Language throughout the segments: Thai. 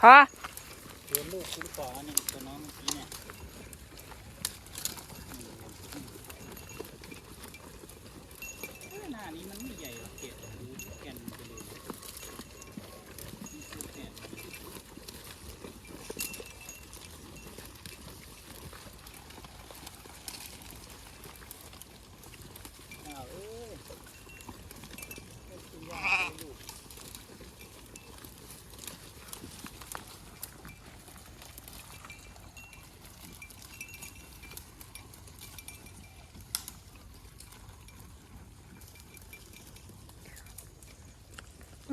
พอ เลี้ยงลูกคุณก่ออันนี้ตัวน้องเมื่อกี้เนี่ยเอ้ยหน้านี้มันไม่ใหญ่หรอกเกล็ดดูแก่นไปเลยนี่คือแก่นอ้าวเอ้ยเอ้ยคุณย่าเอาลูก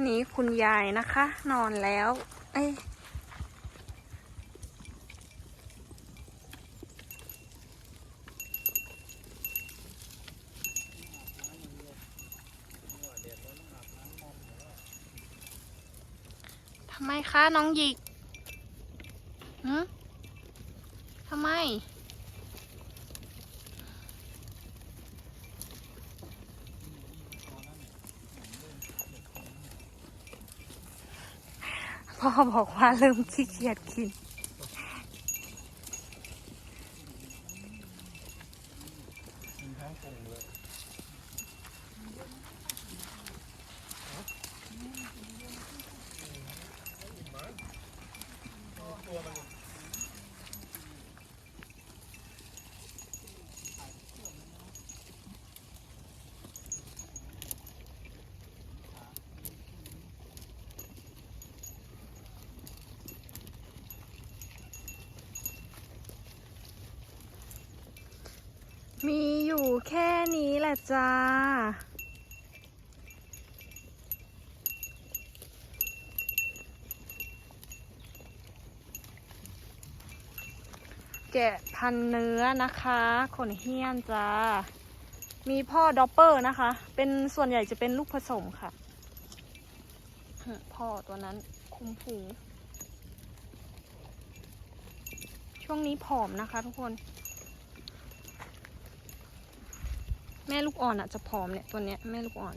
นี่คุณยายนะคะ นอนแล้ว เอ้ยทำไมคะ น้องหยิกหืมทำไม พ่อบอกว่าเริ่มขี้เกียจกิน กินทั้งกลุ่มเลย มีอยู่แค่นี้แหละจ้า แกะพันเนื้อนะคะขนเฮี้ยนจ้า มีพ่อดอปเปอร์นะคะ เป็นส่วนใหญ่จะเป็นลูกผสมค่ะ พ่อตัวนั้นคุมฝูช่วงนี้ผอมนะคะทุกคน แม่ลูกอ่อนอะจะผอมเนี่ยตัวเนี้ยแม่ลูกอ่อน